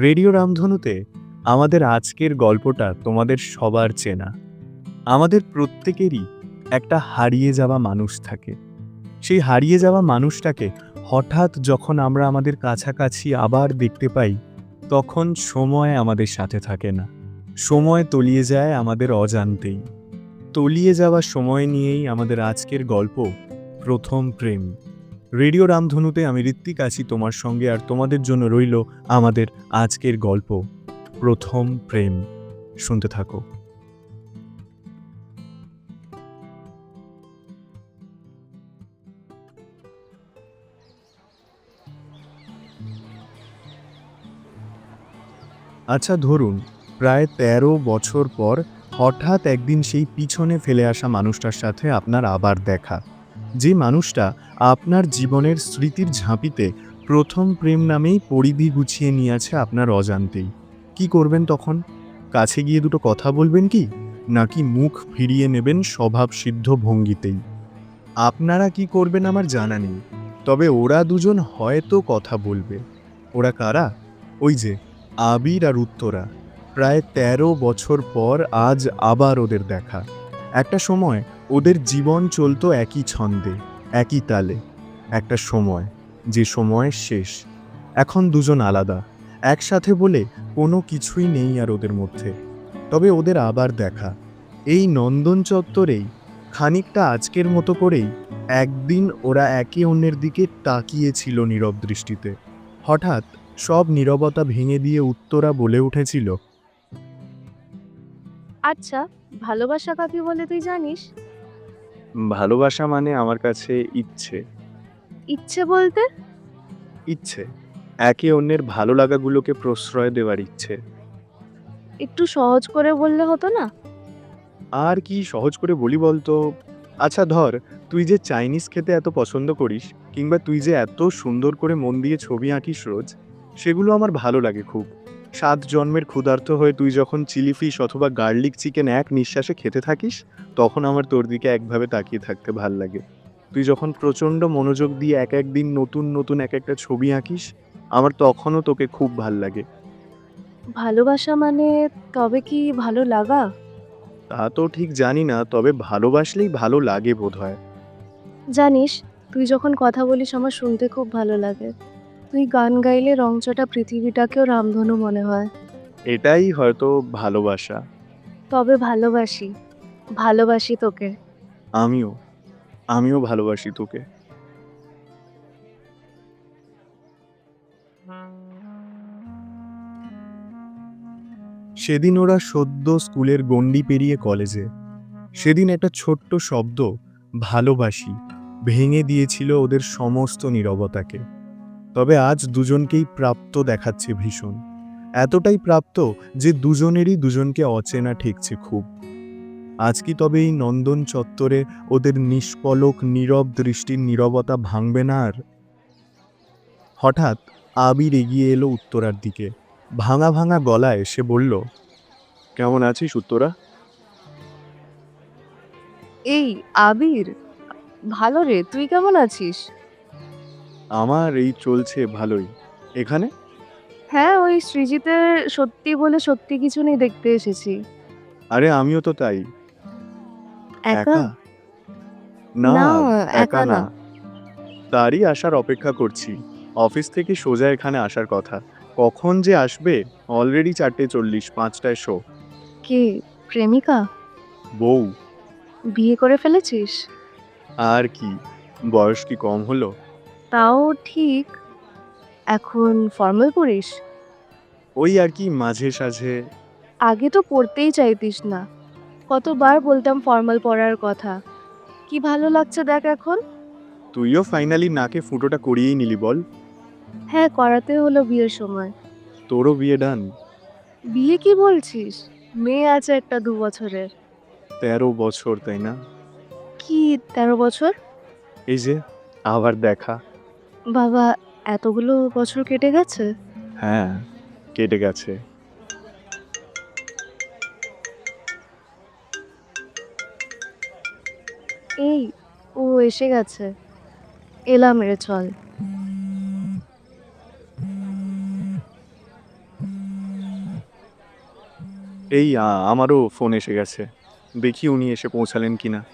Radio রামধনুতে আমাদের আজকের গল্পটা তোমাদের সবার চেনা। আমাদের প্রত্যেকেরই একটা হারিয়ে যাওয়া মানুষ থাকে। সেই হারিয়ে যাওয়া মানুষটাকে হঠাৎ যখন আমরা আমাদের কাছাকাছি আবার দেখতে পাই, তখন সময় আমাদের সাথে থাকে না। সময় তলিয়ে যায় আমাদের অজান্তেই। তলিয়ে যাওয়া সময় নিয়েই আমাদের আজকের গল্প প্রথম প্রেম। রেডিও রামধনুতে আমি ঋত্বিক আছি তোমার সঙ্গে আর তোমাদের জন্য রইল আমাদের আজকের গল্প। প্রথম প্রেম। শুনতে থাকো। আচ্ছা ধরুন, প্রায় ১৩ বছর পর হঠাৎ একদিন সেই পিছনে ফেলে আসা মানুষটার সাথে আপনার আবার দেখা। যে মানুষটা আপনার জীবনের স্মৃতির ঝাঁপিতে প্রথম প্রেম নামেই পরিধি গুছিয়ে নিয়ে আছে আপনার অজান্তেই। কি করবেন তখন? কাছে গিয়ে দুটো কথা বলবেন কি? নাকি মুখ ফিরিয়ে নেবেন স্বভাব সিদ্ধ ভঙ্গিতেই? আপনারা কি করবেন আমার জানা নেই। তবে ওরা দুজন হয়তো কথা বলবে। ওরা কারা? ওই যে, আবির আর উত্তরা। প্রায় ১৩ বছর পর আজ আবার ওদের দেখা। একটা সময় ওদের জীবন চলতো একই ছন্দে, একই তালে। একটা সময়, যে সময়ের শেষ। এখন দুজন আলাদা, একসাথে বলে কোনো কিছুই নেই আর ওদের মধ্যে। তবে ওদের আবার দেখা। এই নন্দন চত্বরেই, খানিকটা আজকের মতো করেই, একদিন ওরা একে অন্যের দিকে তাকিয়েছিল নীরব দৃষ্টিতে। হঠাৎ সব নীরবতা ভেঙে দিয়ে উত্তরা বলে উঠেছিল আচ্ছা ভালোবাসা কাকে বলে তুই জানিস? ভালোবাসা মানে আমার কাছে ইচ্ছে। ইচ্ছে বলতে? ইচ্ছে। একে অন্যের ভালো লাগাগুলোকে প্রশ্রয় দেওয়ার ইচ্ছে। একটু সহজ করে বললে হতো না? আর কি সহজ করে বলি বলতো? আচ্ছা ধর তুই যে চাইনিজ খেতে এত পছন্দ করিস কিংবা তুই যে এত সুন্দর করে মন দিয়ে ছবি আঁকিস রোজ সেগুলো আমার ভালো লাগে খুব। সাত জন্মের ক্ষুধার্ত হয়ে তুই যখন চিলি ফিশ অথবা গার্লিক চিকেন এক নিঃশ্বাসে খেতে থাকিস তখন আমার তোর দিকে একভাবে তাকিয়ে থাকতে ভালো লাগে। তুই যখন প্রচণ্ড মনোযোগ দিয়ে এক এক দিন নতুন নতুন এক একটা ছবি আঁকিস আমার তখনও তোকে খুব ভালো লাগে। ভালোবাসা মানে তবে কি ভালো লাগা? তা তো ঠিক জানি না তবে ভালোবাসলেই ভালো লাগে বোধ হয় জানিস তুই যখন কথা বলিস আমার শুনতে খুব ভালো লাগে। তুই গান গাইলে রংচটা পৃথিবীটাকেও রামধনু মনে হয়। এটাই হয়তো ভালোবাসা। তবে ভালোবাসি। ভালোবাসি তোকে। আমিও। আমিও ভালোবাসি তোকে। সেদিন ওরা সদ্য স্কুলের গণ্ডি পেরিয়ে কলেজে। সেদিন একটা ছোট্ট শব্দ ভালোবাসি ভেঙে দিয়েছিল ওদের সমস্ত নীরবতাকে। তবে আজ দুজনকেই প্রাপ্ত দেখাচ্ছে ভীষণ। এতটাই প্রাপ্ত যে দুজনেরই দুজনকে অচেনা ঠেকছে খুব। আজ কি তবে এই নন্দন চত্বরে ওদের নিষ্পলক নীরব দৃষ্টির নীরবতা ভাঙবে না আর? হঠাৎ আবির এগিয়ে এলো উত্তরার দিকে। ভাঙা ভাঙা গলায় সে বলল কেমন আছিস উত্তরা? এই আবির ভালো রে তুই কেমন আছিস? আমার এই চলছে ভালোই। এখানে? হ্যাঁ ওই সৃজিতের সত্যি বলে সত্যি কিছু নেই দেখতে এসেছি। আরে আমিও তো তাই। একা? না না, একা একা না। না। তারই আসার অপেক্ষা করছি। অফিস থেকে সোজা এখানে আসার কথা। কখন যে আসবে? অলরেডি চারটে চল্লিশ পাঁচটায় শো। কে? প্রেমিকা? বউ। বিয়ে করে ফেলেছিস? আর কি? বয়স কি কম হলো? তাও ঠিক? এখন ফর্মাল পড়িস? ওই আর কি মাঝে সাঝে। আগে তো পড়তেই চাইতিস না। কতবার বলতাম ফর্মাল পড়ার কথা। কি ভালো লাগছে দেখ এখন। তুইও ফাইনালি নাকে ফুটোটা করিয়েই নিলি বল। হ্যাঁ করাতে হলো বিয়ের সময়। তোরও বিয়ে ডান বিয়ে কি বলছিস? মেয়ে আছে একটা দু বছরের। তেরো বছর তাই না? কি তেরো বছর? এই যে আবার দেখা। বাবা এতগুলো বছর কেটে গেছে? হ্যাঁ কেটে গেছে। এই ও এসে গেছে। এলাম রে চল। এই আ- আমারও ফোন এসে গেছে। দেখি উনি এসে পৌঁছালেন কিনা।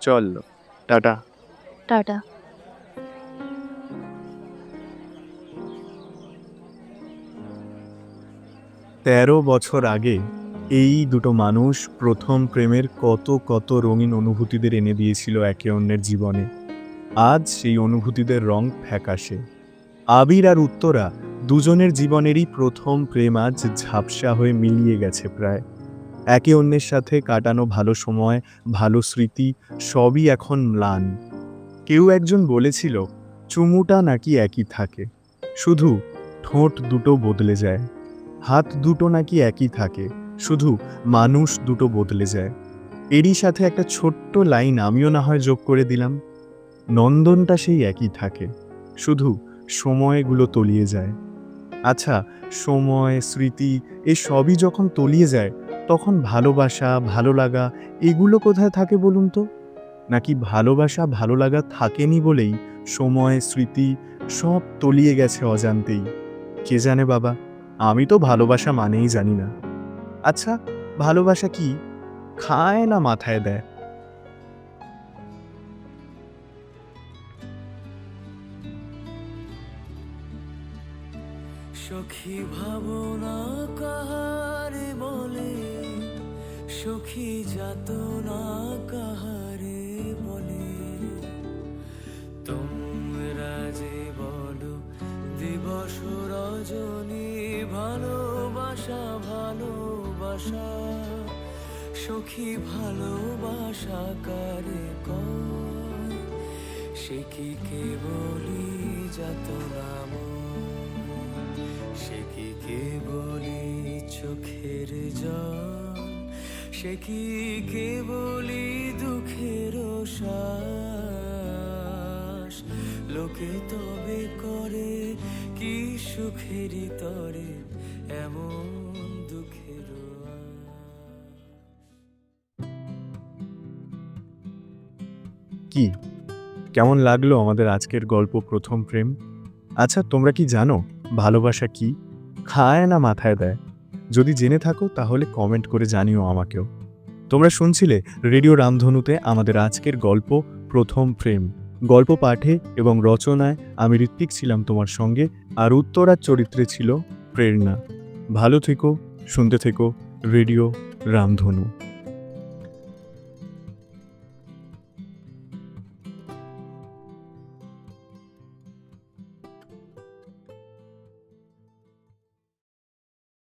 চল টাটা। টাটা। তেরো বছর আগে এই দুটো মানুষ প্রথম প্রেমের কত কত রঙিন অনুভূতিদের এনে দিয়েছিল একে অন্যের জীবনে। আজ সেই অনুভূতিদের রং ফ্যাকাশে। আবির আর উত্তরা দুজনের জীবনেরই প্রথম প্রেম আজ ঝাপসা হয়ে মিলিয়ে গেছে প্রায়। একে অন্যের সাথে কাটানো ভালো সময়, ভালো স্মৃতি, সবই এখন ম্লান। কেউ একজন বলেছিল, চুমুটা নাকি একই থাকে। শুধু ঠোঁট দুটো বদলে যায়। হাত দুটো নাকি একই থাকে। শুধু মানুষ দুটো বদলে যায়। এরই সাথে একটা ছোট্ট লাইন আমিও না হয় যোগ করে দিলাম। নন্দনটা সেই একই থাকে। শুধু সময়গুলো তলিয়ে যায়। আচ্ছা সময়, স্মৃতি এ সবই যখন তলিয়ে যায়, তখন ভালোবাসা ভালো লাগা এগুলো কোথায় থাকে বলুন তো? নাকি ভালোবাসা ভালো লাগা থাকেনি বলেই সময়, স্মৃতি সব তলিয়ে গেছে অজান্তেই। কে জানে বাবা? আমি তো ভালোবাসা মানেই জানি না। আচ্ছা ভালোবাসা কি? খায় না মাথায় দেয়? সখী ভাবনা কাহারে বলে, সখী যাতনা কাহারে বলে। ভালোবাসা ভালোবাসা। সখী ভালোবাসা কারে কয়? সে কি কেবলি যাতনা সে কি কেবলি চোখের জল? সে কি কেবলি দুঃখের লোকে তবে করে কি সুখেরই তরে? কি? কেমন লাগল আমাদের আজকের গল্প প্রথম প্রেম? আচ্ছা তোমরা কি জানো ভালোবাসা কি? খায় না মাথায় দেয়? যদি জেনে থাকো, তাহলে কমেন্ট করে জানিও আমাকেও। তোমরা শুনছিলে রেডিও রামধনুতে আমাদের আজকের গল্প প্রথম প্রেম। গল্প পাঠে এবং রচনায় আমি ঋত্বিক ছিলাম তোমার সঙ্গে, আর উত্তরার চরিত্রে ছিল প্রেরণা। ভালো থেকো, শুনতে থেকো রেডিও রামধনু।